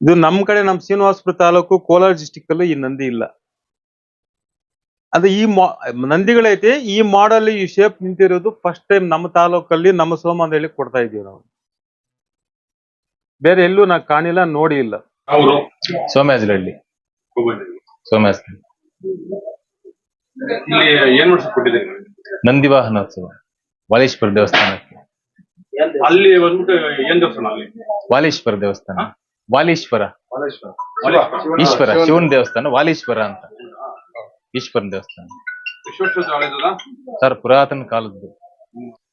ಇದು ನಮ್ ಕಡೆ ನಮ್ ಶ್ರೀನಿವಾಸಪುರ ತಾಲೂಕು ಕೋಲಾರ ಡಿಸ್ಟಿಕ್ ಅಲ್ಲೂ ಈ ನಂದಿ ಇಲ್ಲ. ಅದು ಈ ಮಾ- ನಂದಿಗಳೈತೆ ಈ ಮಾಡಲ್ ಈ ಶೇಪ್ ನಿಂತಿರೋದು ಫಸ್ಟ್ ಟೈಮ್ ನಮ್ಮ ತಾಲೂಕಲ್ಲಿ ನಮ್ಮ ಸೋಮಂದಳ್ಳಿ ಕೊಡ್ತಾ ಇದೀವಿ ನಾವು. ಬೇರೆ ಎಲ್ಲೂ ನಾ ಕಾಣಿಲ್ಲ ನೋಡಿ ಇಲ್ಲ. ಅವರು ಸೋಮ್ಯಾಜುಲಹಳ್ಳಿ ಸೋಮ್ಯಾಜುಲಹಳ್ಳಿ ಏನ್ ನಂದಿ ವಾಹನೋತ್ಸವ ವಾಲೇಶ್ವರ ದೇವಸ್ಥಾನಕ್ಕೆ. ಅಲ್ಲಿ ಬಂದ್ಬಿಟ್ಟು ಏನ್ ದೇವಸ್ಥಾನ ಅಲ್ಲಿ? ವಾಲೇಶ್ವರ ದೇವಸ್ಥಾನ. ವಾಲೀಶ್ವರ. ಈಶ್ವರ ಶಿವನ ದೇವಸ್ಥಾನ ವಾಲೇಶ್ವರ ಅಂತ. ಈಶ್ವರನ ದೇವಸ್ಥಾನ. ಸರ್ ಪುರಾತನ ಕಾಲದ್ದು.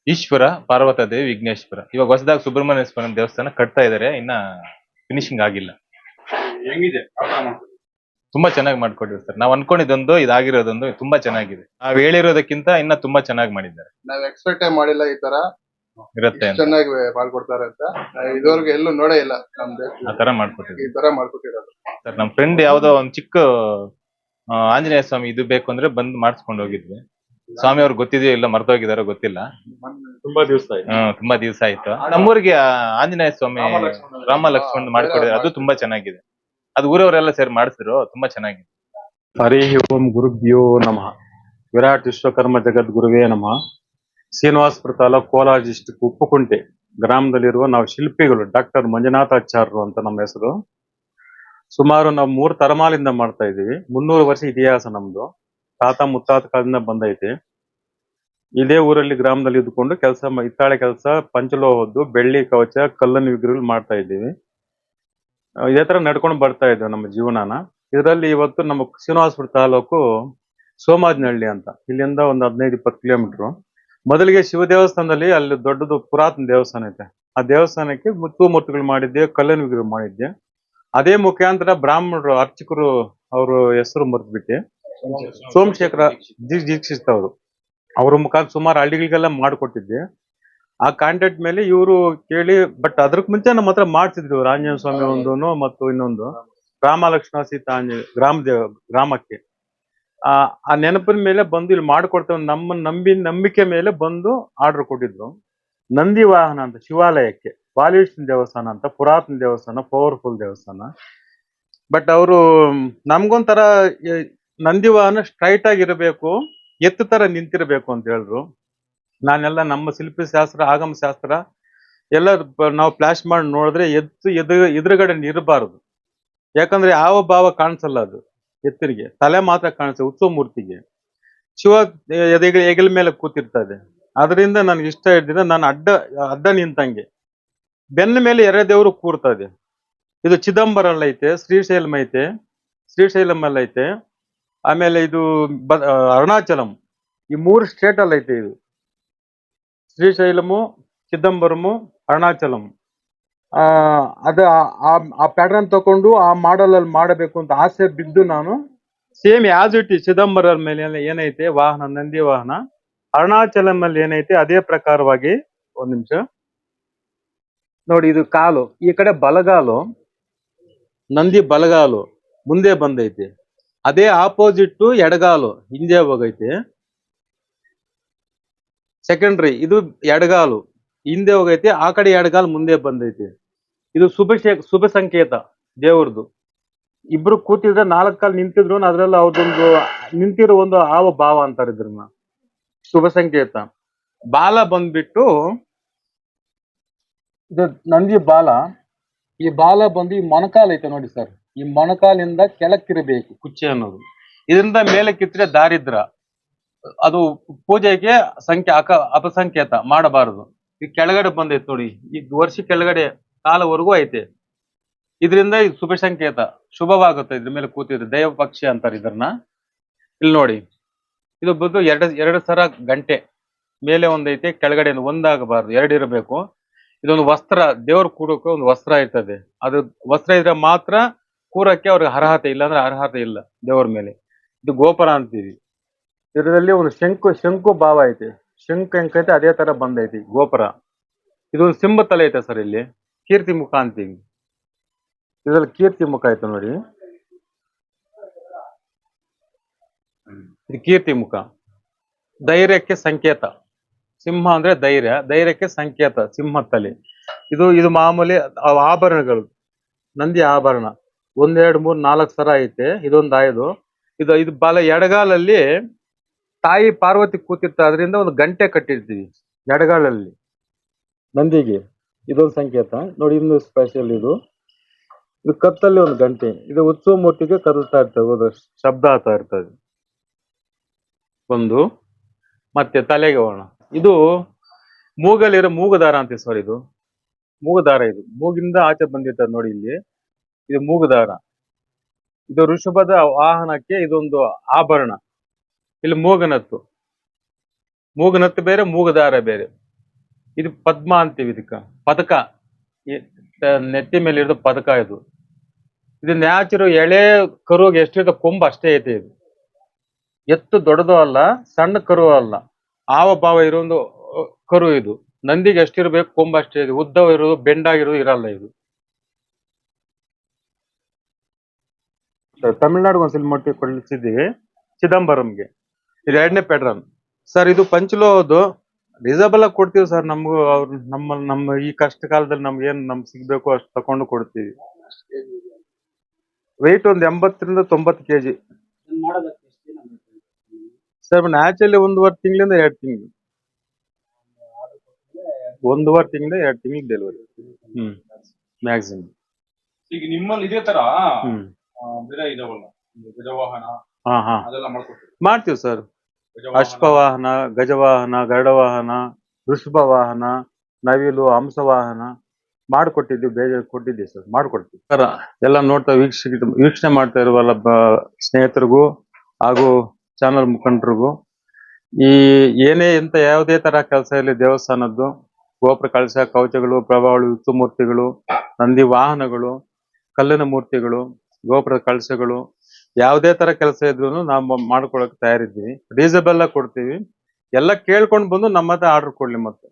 ಈಶ್ವರ ಪಾರ್ವತ ದೇವಿ ವಿಘ್ನೇಶ್ವರ. ಇವಾಗ ಹೊಸದಾಗಿ ಸುಬ್ರಹ್ಮಣ್ಯ ಸ್ವಾಮಿ ದೇವಸ್ಥಾನ ಕಟ್ತಾ ಇದಾರೆ ಇನ್ನ ಫಿನಿಶಿಂಗ್ ಆಗಿಲ್ಲ. ಹೆಂಗಿದೆ? ತುಂಬಾ ಚೆನ್ನಾಗಿ ಮಾಡ್ಕೊಟ್ಟಿವಿ ಸರ್. ನಾವ್ ಅನ್ಕೊಂಡಿದ್ದೊಂದು ಇದಾಗಿರೋದೊಂದು ತುಂಬಾ ಚೆನ್ನಾಗಿದೆ. ನಾವ್ ಹೇಳಿರೋದಕ್ಕಿಂತ ಇನ್ನ ತುಂಬಾ ಚೆನ್ನಾಗಿ ಮಾಡಿದ್ದಾರೆ. ನಾವ್ ಎಕ್ಸ್ಪೆಕ್ಟ್ ಮಾಡಿಲ್ಲ ಈ ತರ. ಇರುತ್ತೆ ಅಂತ. ಚೆನ್ನಾಗಿ ಮಾಡ್ಕೊಡ್ತಾರೆ ಅಂತ. ಇದುವರೆಗೂ ಎಲ್ಲೂ ನೋಡೇ ಇಲ್ಲ ನಮ್ ಆ ತರ ಮಾಡ್ಕೊಟ್ಟಿದ್ದಾರೆ ಈ ತರ ಮಾಡ್ಕೊಟ್ಟಿರೋದು. ಸರ್ ನಮ್ ಫ್ರೆಂಡ್ ಯಾವ್ದೋ ಒಂದ್ ಚಿಕ್ಕ ಆ, ಆಂಜನೇಯ ಸ್ವಾಮಿ ಇದು ಬೇಕು ಅಂದ್ರೆ ಬಂದ್ ಮಾಡಿಸ್ಕೊಂಡು ಹೋಗಿದ್ವಿ. ಸ್ವಾಮಿ ಅವ್ರು ಗೊತ್ತಿದೆಯೋ ಇಲ್ಲ ಮರ್ತೋಗಿದಾರೋ ಗೊತ್ತಿಲ್ಲ. ತುಂಬಾ ದಿವಸ ಆಯ್ತು. ಹ್ಮ್ ತುಂಬಾ ದಿವಸ ಆಯ್ತು. ನಮ್ಮೂರಿಗೆ ಆ ಆಂಜನೇಯ ಸ್ವಾಮಿ ರಾಮ ಲಕ್ಷ್ಮಣ್ ಮಾಡ್ಕೊಡಿದ್ರೆ ಅದು ತುಂಬಾ ಚೆನ್ನಾಗಿದೆ. ಅದು ಊರವರೆಲ್ಲ ಸೇರಿ ಮಾಡಿಸಿದ್ರು ತುಂಬಾ ಚೆನ್ನಾಗಿದೆ. ಹರಿ ಓಂ ಗುರುಭ್ಯೋ ನಮಃ. ವಿರಾಟ್ ವಿಶ್ವಕರ್ಮ ಜಗದ್ಗುರುವೇ ನಮಃ. ಶ್ರೀನಿವಾಸಪುರ ತಾಲೂಕು ಕೋಲಾರ ಡಿಸ್ಟಿಕ್ ಉಪ್ಪುಕುಂಟೆ ಗ್ರಾಮದಲ್ಲಿರುವ ನಾವು ಶಿಲ್ಪಿಗಳು ಡಾಕ್ಟರ್ ಮಂಜುನಾಥಾಚಾರ್ಯರು ಅಂತ ನಮ್ಮ ಹೆಸರು. ಸುಮಾರು ನಾವು ಮೂರು ತರಮಾಲಿಂದ ಮಾಡ್ತಾ ಇದ್ದೀವಿ. ಮುನ್ನೂರು ವರ್ಷ ಇತಿಹಾಸ ನಮ್ದು. ತಾತ ಮುತ್ತಾತ ಕಾಲದಿಂದ ಬಂದೈತಿ. ಇದೇ ಊರಲ್ಲಿ ಗ್ರಾಮದಲ್ಲಿ ಇದ್ಕೊಂಡು ಕೆಲಸ ಹಿತ್ತಾಳೆ ಕೆಲಸ, ಪಂಚಲೋಹದ್ದು, ಬೆಳ್ಳಿ ಕವಚ, ಕಲ್ಲನ್ನು ವಿಗ್ರಹಗಳು ಮಾಡ್ತಾ ಇದ್ದೀವಿ. ಇದೇ ತರ ನಡ್ಕೊಂಡು ಬರ್ತಾ ಇದ್ದೇವೆ ನಮ್ಮ ಜೀವನಾನ. ಇದರಲ್ಲಿ ಇವತ್ತು ನಮ್ಮ ಶ್ರೀನಿವಾಸಪುರ ತಾಲೂಕು ಸೋಮಾಜ್ನಹಳ್ಳಿ ಅಂತ. ಇಲ್ಲಿಂದ ಒಂದು ಹದಿನೈದು ಇಪ್ಪತ್ತು ಕಿಲೋಮೀಟರ್. ಮೊದಲಿಗೆ ಶಿವ ದೇವಸ್ಥಾನದಲ್ಲಿ ಅಲ್ಲಿ ದೊಡ್ಡದು ಪುರಾತನ ದೇವಸ್ಥಾನ ಐತೆ. ಆ ದೇವಸ್ಥಾನಕ್ಕೆ ಮುತ್ತು ಮೂರ್ತಿಗಳು ಮಾಡಿದ್ದೆ, ಕಲ್ಲಿನ ವಿಗ್ರಹ ಮಾಡಿದ್ದೆ. ಅದೇ ಮುಖಾಂತರ ಬ್ರಾಹ್ಮಣರು, ಅರ್ಚಕರು ಅವ್ರ ಹೆಸರು ಮರೆತ್ಬಿಟ್ಟೆ ಸೋಮಶೇಖರ ಜಿ ದೀಕ್ಷಿತ್ ಅವರು ಅವ್ರ ಮುಖಾಂತರ ಸುಮಾರು ಹಳ್ಳಿಗಳಿಗೆಲ್ಲ ಮಾಡಿಕೊಟ್ಟಿದ್ದೆ. ಆ ಕಾಂಟ್ಯಾಕ್ಟ್ ಮೇಲೆ ಇವರು ಕೇಳಿ ಬಟ್ ಅದ್ರಕ್ ಮುಂಚೆ ನಮ್ಮ ಹತ್ರ ಮಾಡ್ತಿದ್ರು ಆಂಜನೇಯ ಸ್ವಾಮಿ ಒಂದು ಮತ್ತು ಇನ್ನೊಂದು. ರಾಮಲಕ್ಷ್ಮಣ ಸೀತಾ ಆಂಜನೇಯ ಗ್ರಾಮ ಗ್ರಾಮಕ್ಕೆ. ಆ ನೆನಪಿನ ಮೇಲೆ ಬಂದು ಇಲ್ಲಿ ಮಾಡಿಕೊಡ್ತೇವೆ ನಮ್ಮ ನಂಬಿ, ನಂಬಿಕೆ ಮೇಲೆ ಬಂದು ಆರ್ಡರ್ ಕೊಟ್ಟಿದ್ರು. ನಂದಿ ವಾಹನ ಅಂತ, ಶಿವಾಲಯಕ್ಕೆ, ಬಾಲಕೃಷ್ಣ ದೇವಸ್ಥಾನ ಅಂತ, ಪುರಾತನ ದೇವಸ್ಥಾನ ಪವರ್ಫುಲ್ ದೇವಸ್ಥಾನ. ಬಟ್ ಅವರು ನಮ್ಗೊಂಥರ ನಂದಿ ವಾಹನ ಸ್ಟ್ರೈಟ್ ಆಗಿರಬೇಕು ಎತ್ತು ತರ ನಿಂತಿರಬೇಕು ಅಂತ ಹೇಳಿದ್ರು ನಾನೆಲ್ಲ ನಮ್ಮ ಶಿಲ್ಪಿ ಶಾಸ್ತ್ರ ಆಗಮ ಶಾಸ್ತ್ರ ಎಲ್ಲ ನಾವು ಫ್ಲಾಶ್ ಮಾಡಿ ನೋಡಿದ್ರೆ ಎದ್ದು ಎದುರು, ಎದುರುಗಡೆ ಇರಬಾರದು ಯಾಕಂದ್ರೆ ಯಾವ ಭಾವ ಕಾಣಿಸಲ್ಲ ಅದು. ಎತ್ತರಿಗೆ, ತಲೆ ಮಾತ್ರ ಕಾಣಿಸ್ತದೆ ಉತ್ಸವ ಮೂರ್ತಿಗೆ. ಶಿವ ಎದೆಗಳ ಹೆಗಲ ಮೇಲೆ ಕೂತಿರ್ತದೆ. ಅದರಿಂದ ನನಗೆ ಇಷ್ಟ ಇದ್ದಿದ್ರೆ ನಾನು ಅಡ್ಡ ಅಡ್ಡ ನಿಂತಂಗೆ. ಬೆನ್ನ ಮೇಲೆ ಎರೆದೇವರು ಕೂರ್ತದೆ. ಇದು ಚಿದಂಬರ ಐತೆ, ಶ್ರೀಶೈಲಂ ಐತೆ, ಶ್ರೀಶೈಲಂ ಅಲ್ಲೈತೆ ಆಮೇಲೆ ಇದು ಅರುಣಾಚಲಂ. ಈ ಮೂರು ಸ್ಟೇಟ್ ಅಲ್ಲಿ ಐತೆ ಇದು. ಶ್ರೀಶೈಲಮು, ಚಿದಂಬರಮು, ಅರುಣಾಚಲಂ. ಅದ ಆ- ಆ ಪ್ಯಾಟರ್ನ್ ತಕೊಂಡು ಆ ಮಾಡಲ್ ಅಲ್ಲಿ ಮಾಡಬೇಕು ಅಂತ ಆಸೆ ಬಿದ್ದು ನಾನು. ಸೇಮ್ ಯಾಸ್ ಇಟ್ ಚಿದಂಬರ ಮೇಲೆ ಏನೈತೆ? ವಾಹನ ನಂದಿ ವಾಹನ. ಅರುಣಾಚಲಂ ಅಲ್ಲಿ ಏನೈತೆ? ಅದೇ ಪ್ರಕಾರವಾಗಿ ಒಂದ್ ನಿಮಿಷ. ನೋಡಿ ಇದು ಕಾಲು. ಈ ಕಡೆ ಬಲಗಾಲು ನಂದಿ ಬಲಗಾಲು ಮುಂದೆ ಬಂದೈತಿ. ಅದೇ ಆಪೋಸಿಟ್ ಎಡಗಾಲು ಹಿಂದೆ ಹೋಗೈತೆ. ಸೆಕೆಂಡ್ರಿ ಇದು ಎಡಗಾಲು ಹಿಂದೆ ಹೋಗೈತಿ. ಆ ಕಡೆ ಎಡಗಾಲು ಮುಂದೆ ಬಂದೈತಿ. ಇದು ಶುಭ ಶುಭ ಸಂಕೇತ ದೇವ್ರದ್ದು. ಇಬ್ರು ಕೂತಿದ್ರೆ ನಾಲ್ಕು ಕಾಲ್ ನಿಂತಿದ್ರು ಅದ್ರಲ್ಲಿ ಅವ್ರದೊಂದು ನಿಂತಿರೋ ಒಂದು ಆವ ಭಾವ ಅಂತಾರೆ ಇದ್ರನ್ನ. ಶುಭ ಸಂಕೇತ. ಬಾಲ ಬಂದ್ಬಿಟ್ಟು ಇದು ನಂದಿ ಬಾಲ. ಈ ಬಾಲ ಬಂದು ಈ ಮೊಣಕಾಲ್ ಐತೆ ನೋಡಿ ಸರ್. ಈ ಮೊಣಕಾಲಿಂದ ಕೆಳಕ್ಕಿರಬೇಕು ಕುಚ್ಚೆ ಅನ್ನೋದು. ಇದರಿಂದ ಮೇಲೆ ಕಿತ್ತರೆ ದಾರಿದ್ರ. ಅದು ಪೂಜೆಗೆ ಸಂಖ್ಯೆ ಅಕ, ಅಪಸಂಕೇತ ಮಾಡಬಾರದು. ಈ ಕೆಳಗಡೆ ಬಂದೈತೆ ನೋಡಿ. ಈ ವರ್ಷ ಕೆಳಗಡೆ ಕಾಲವರೆಗೂ ಐತೆ. ಇದರಿಂದ ಇದು ಶುಭ ಸಂಕೇತ. ಶುಭವಾಗುತ್ತೆ ಇದ್ರ ಮೇಲೆ ಕೂತಿದ್ರೆ. ದೈವ ಪಕ್ಷಿ ಅಂತಾರೆ ಇದನ್ನ ಇಲ್ಲಿ ನೋಡಿ. ಇದು ಬಂದು ಎರಡು ಎರಡು ಸರ ಗಂಟೆ. ಮೇಲೆ ಒಂದೈತೆ ಕೆಳಗಡೆ ಒಂದು ಒಂದಾಗಬಾರ್ದು. ಎರಡು ಇರಬೇಕು. ಇದೊಂದು ವಸ್ತ್ರ, ದೇವ್ರ ಕೂಡಕ್ಕೆ ಒಂದು ವಸ್ತ್ರ ಇರ್ತದೆ. ಅದು ವಸ್ತ್ರ ಇದ್ರೆ ಮಾತ್ರ ಕೂರಕ್ಕೆ ಅವ್ರಿಗೆ ಅರ್ಹತೆ ಇಲ್ಲ ಅಂದ್ರೆ ಅರ್ಹತೆ ಇಲ್ಲ ದೇವ್ರ ಮೇಲೆ. ಇದು ಗೋಪುರ ಅಂತೀವಿ. ಇದರಲ್ಲಿ ಒಂದು ಶಂಕು ಶಂಕು ಭಾವ ಐತೆ. ಶಂಕು ಹೆಂಕೈತೆ ಅದೇ ತರ ಬಂದೈತಿ ಗೋಪುರ. ಇದೊಂದು ಸಿಂಹ ತಲೆ ಐತೆ ಸರ್ ಇಲ್ಲಿ. ಕೀರ್ತಿ ಮುಖ ಅಂತೀವಿ. ಇದ್ರಲ್ಲಿ ಕೀರ್ತಿ ಮುಖ ಆಯ್ತು ನೋಡಿ. ಇದು ಕೀರ್ತಿ ಮುಖ. ಧೈರ್ಯಕ್ಕೆ ಸಂಕೇತ. ಸಿಂಹ ಅಂದ್ರೆ ಧೈರ್ಯ, ಧೈರ್ಯಕ್ಕೆ ಸಂಕೇತ ಸಿಂಹ ತಲೆ ಇದು ಇದು ಮಾಮೂಲಿ ಆಭರಣಗಳು. ನಂದಿ ಆಭರಣ. ಒಂದೆರಡು ಮೂರ್, ನಾಲ್ಕು ಸರ ಐತೆ. ಇದೊಂದು ಆಯ್ದು. ಇದು ಇದು ಬಲ ಎಡಗಾಲಲ್ಲಿ ತಾಯಿ ಪಾರ್ವತಿ ಕೂತಿರ್ತ ಅದರಿಂದ ಒಂದು ಗಂಟೆ ಕಟ್ಟಿರ್ತೀವಿ ಎಡಗಾಲಲ್ಲಿ. ನಂದಿಗೆ. ಇದೊಂದು ಸಂಕೇತ. ನೋಡಿ ಇನ್ನು ಸ್ಪೆಷಲ್ ಇದು. ಇದು ಕತ್ತಲ್ಲಿ ಒಂದು ಗಂಟೆ. ಇದು ಉತ್ಸವ ಮೂರ್ತಿಗೆ ಕದಲ್ತಾ ಇರ್ತದೆ ಹೋದ ಶಬ್ದ ಆಗ್ತಾ ಇರ್ತದೆ. ಒಂದು ಮತ್ತೆ ತಲೆಗೆ ಹೋಗೋಣ. ಇದು ಮೂಗಲ್ಲಿರೋ ಮೂಗುದಾರ ಅಂತ ಸರ್ ಇದು. ಮೂಗುದಾರ ಇದು. ಮೂಗಿಂದ ಆಚೆ ಬಂದಿರ್ತದೆ ನೋಡಿ ಇಲ್ಲಿ. ಇದು ಮೂಗುದಾರ. ಇದು ಋಷಭದ ವಾಹನಕ್ಕೆ ಇದೊಂದು ಆಭರಣ. ಇಲ್ಲಿ ಮೂಗನತ್ತು. ಮೂಗನತ್ತು ಬೇರೆ, ಮೂಗುದಾರ ಬೇರೆ. ಇದು ಪದ್ಮ ಅಂತೀವಿ ಇದಕ್ಕೆ. ಪದಕ. ನೆತ್ತಿ ಮೇಲೆ ಇರೋದು ಪದಕ ಇದು. ಇದು ನ್ಯಾಚುರು ಎಳೆ ಕರುಗೆ ಎಷ್ಟಿರೋ ಕೊಂಬ ಅಷ್ಟೇ ಐತೆ ಇದು. ಎತ್ತು ದೊಡ್ಡದು ಅಲ್ಲ, ಸಣ್ಣ ಕರು ಅಲ್ಲ. ಆವ ಭಾವ ಇರೋದು ಕರು ಇದು. ನಂದಿಗೆ ಎಷ್ಟಿರ್ಬೇಕು ಕೊಂಬ ಅಷ್ಟೇ ಇದೆ. ಉದ್ದವ ಇರೋದು, ಬೆಂಡಾಗಿರೋದು ಇರಲ್ಲ ಇದು. ತಮಿಳ್ನಾಡು ಒಂದ್ಸಲ ಮೊಟ್ಟೆ ಕೊಡಿಸಿದ್ದೀವಿ. ಚಿದಂಬರಂಗೆ. ಇದು ಎರಡನೇ ಪ್ಯಾಟ್ರನ್ ಸರ್, ಇದು ಪಂಚಲೋಹದ್ದು ರಿಸರ್ಬಲ್ ಆಗಿ ಕೊಡ್ತೀವಿ ಸರ್ ನಮಗೂ ಅವ್ರು ನಮ್ಮ ನಮ್ಮ ಈ ಕಷ್ಟ ಕಾಲದಲ್ಲಿ ನಮ್ಗೆ ಏನ್ ನಮ್ಗೆ ಸಿಗ್ಬೇಕು ಅಷ್ಟು ತಕೊಂಡು ಕೊಡ್ತೀವಿ. ವೆಯ್ಟ್ ಒಂದು ಎಂಬತ್ತರಿಂದ ತೊಂಬತ್ತು ಕೆಜಿ. ಸರ್ ನ್ಯಾಚುರಲಿ ಒಂದೂವರೆ ತಿಂಗಳಿಂದ ಎರಡು ತಿಂಗಳು. ಒಂದೂವರೆ ತಿಂಗಳಿಂದ ಎರಡು ತಿಂಗಳಿಗೆ ಡೆಲಿವರಿ ಹ್ಮ್ ಮ್ಯಾಕ್ಸಿಮಮ್ ಈಗ ನಿಮ್ಮಲ್ಲಿ ಇದೇ ತರ ಹ್ಮ್. ಬೇರೆ ಇದಾವಲ್ಲ ಹಾ ಹಾ. ಅದೆಲ್ಲ ಮಾಡ್ಕೊಡ್ತೀವಿ ಮಾಡ್ತೀವಿ ಸರ್ ಅಶ್ವವಾಹನ ಗಜವಾಹನ ಗರುಡವಾಹನ ವೃಷಭ ವಾಹನ ನವಿಲು ಹಂಸವಾಹನ ಮಾಡಿಕೊಟ್ಟಿದ್ದೀವಿ ಬೇಗ ಕೊಟ್ಟಿದ್ದೀವಿ ಸರ್ ಮಾಡಿಕೊಡ್ತೀವಿ. ಸರ್ ಎಲ್ಲ ನೋಡ್ತಾ ವೀಕ್ಷ ವೀಕ್ಷಣೆ ಮಾಡ್ತಾ ಇರುವಲ್ಲ ಬ- ಸ್ನೇಹಿತರಿಗೂ ಹಾಗೂ ಚಾನಲ್ ಮುಖಂಡರಿಗೂ. ಈ ಏನೇ ಎಂತ ಯಾವುದೇ ತರ ಕೆಲಸ ಇರಲಿ ದೇವಸ್ಥಾನದ್ದು ಗೋಪುರ ಕಳಸ ಕವಚಗಳು ಪ್ರಭಾವಗಳು ಯುಕ್ತಮೂರ್ತಿಗಳು ನಂದಿ ವಾಹನಗಳು ಕಲ್ಲಿನ ಮೂರ್ತಿಗಳು ಗೋಪುರ ಕಳಶಗಳು ಯಾವುದೇ ತರ ಕೆಲಸ ಇದ್ರು ನಾವು ಮಾಡ್ಕೊಳಕ್ ತಯಾರಿದ್ದೀವಿ. ರೀಸನಬಲ್ ಆಗಿ ಕೊಡ್ತೀವಿ. ಎಲ್ಲ ಕೇಳ್ಕೊಂಡು ಬಂದು ನಮ್ಮ ಹತ್ರ ಆರ್ಡರ್ ಕೊಡ್ಲಿ ಮತ್ತೆ.